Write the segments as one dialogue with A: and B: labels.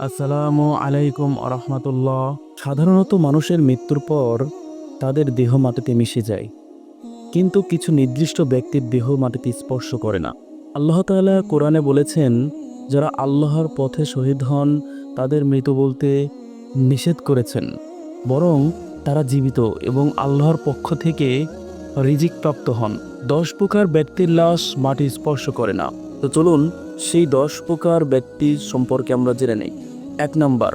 A: আসসালামু আলাইকুম আরহামতুল্লাহ। সাধারণত মানুষের মৃত্যুর পর তাদের দেহ মাটিতে মিশে যায়। কিন্তু কিছু নির্দিষ্ট ব্যক্তির দেহ মাটিতে স্পর্শ করে না। আল্লাহ তাআলা কোরআনে বলেছেন, যারা আল্লাহর পথে শহীদ হন, তাদের মৃত বলতে নিষেধ করেছেন। বরং তারা জীবিত এবং আল্লাহর পক্ষ থেকে রিজিক প্রাপ্ত হন। দশ প্রকার ব্যক্তির লাশ মাটি স্পর্শ করে না। তো চলুন, সেই দশ প্রকার ব্যক্তির সম্পর্কে আমরা জেনে নেই। এক নম্বর,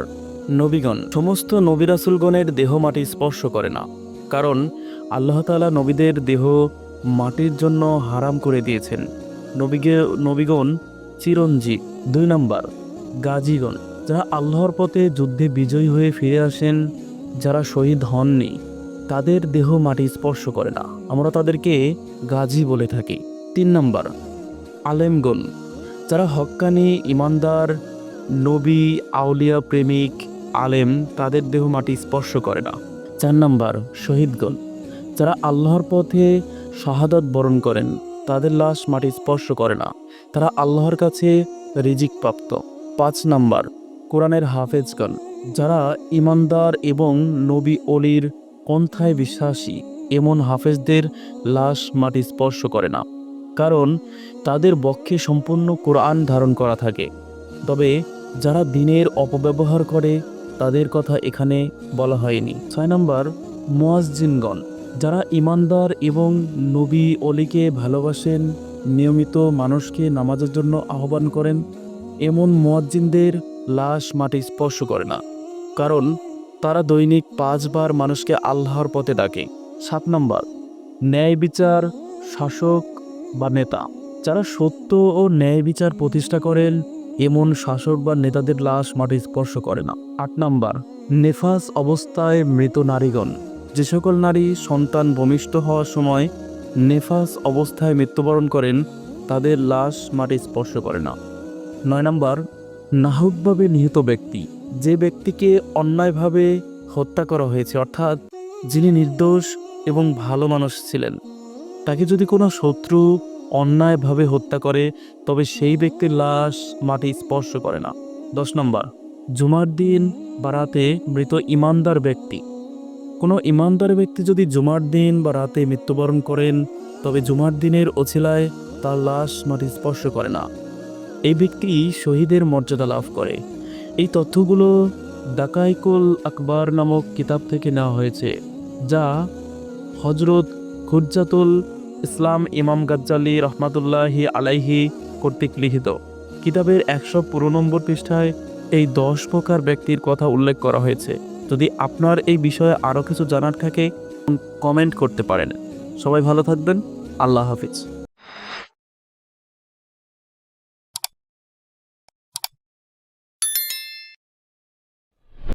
A: নবীগণ, সমস্ত নবিরাসুলগণের দেহ মাটি স্পর্শ করে না, কারণ আল্লাহ তাআলা নবীদের দেহ মাটির জন্য হারাম করে দিয়েছেন। নবীগে, নবীগণ চিরঞ্জীব। দুই নম্বর, গাজীগণ, যারা আল্লাহর পথে যুদ্ধে বিজয়ী হয়ে ফিরে আসেন, যারা শহীদ হননি, তাদের দেহ মাটি স্পর্শ করে না। আমরা তাদেরকে গাজী বলে থাকি। তিন নম্বর, আলেমগণ, যারা হক্কানি, ইমানদার নবী, আউলিয়া, প্রেমিক, আলেম, তাদের দেহ মাটি স্পর্শ করে না। চার নম্বর, শহীদগণ। যারা আল্লাহর পথে শাহাদত বরণ করেন, তাদের লাশ মাটি স্পর্শ করে না। তারা আল্লাহর কাছে রিজিক প্রাপ্ত। পাঁচ নম্বর, কোরআনের হাফেজগণ। যারা ইমানদার এবং নবী অলির পন্থায় বিশ্বাসী, এমন হাফেজদের লাশ মাটি স্পর্শ করে না। কারণ তাদের বক্ষে সম্পূর্ণ কোরআন ধারণ করা থাকে। তবে যারা দিনের অপব্যবহার করে, তাদের কথা এখানে বলা হয়নি। ছয় নম্বর, মোয়াজ্জিনগণ। যারা ইমানদার এবং নবী অলিকে ভালোবাসেন, নিয়মিত মানুষকে নামাজের জন্য আহ্বান করেন, এমন মোয়াজ্জিনদের লাশ মাটি স্পর্শ করে না। কারণ, তারা দৈনিক পাঁচবার মানুষকে আল্লাহর পথে ডাকে। সাত নম্বর, ন্যায় বিচার, শাসক বা নেতা। যারা সত্য ও ন্যায় বিচার প্রতিষ্ঠা করেন এমন শাসক বা নেতাদের লাশ মাটি স্পর্শ করে না। আট নাম্বার, নেফাস অবস্থায় মৃত নারীগণ। যে সকল নারী সন্তান ভূমিষ্ঠ হওয়ার সময় নেফাস অবস্থায় মৃত্যুবরণ করেন, তাদের লাশ মাটি স্পর্শ করে না। নয় নাম্বার, নাহকভাবে নিহত ব্যক্তি। যে ব্যক্তিকে অন্যায়ভাবে হত্যা করা হয়েছে, অর্থাৎ যিনি নির্দোষ এবং ভালো মানুষ ছিলেন, তাকে যদি কোনো শত্রু অন্যায়ভাবে হত্যা করে, তবে সেই ব্যক্তির লাশ মাটি স্পর্শ করে না। দশ নম্বর, জুমার দিন বা রাতে মৃত ইমানদার ব্যক্তি। কোনো ইমানদার ব্যক্তি যদি জুমার দিন বা রাতে মৃত্যুবরণ করেন, তবে জুমার দিনের অছিলায় তার লাশ মাটি স্পর্শ করে না। এই ব্যক্তি শহীদের মর্যাদা লাভ করে। এই তথ্যগুলো ডাকাইকুল আকবর নামক কিতাব থেকে নেওয়া হয়েছে, যা হজরত খুরজাতুল ইসলাম ইমাম গাজ্জালি রহমাতুল্লাহি আলাইহি কর্তৃক লিখিত। কিতাবের একশো পুরো নম্বর পৃষ্ঠায় এই দশ প্রকার ব্যক্তির কথা উল্লেখ করা হয়েছে। যদি আপনার এই বিষয়ে আরও কিছু জানার থাকে কমেন্ট করতে পারেন। সবাই ভালো থাকবেন। আল্লাহ হাফিজ।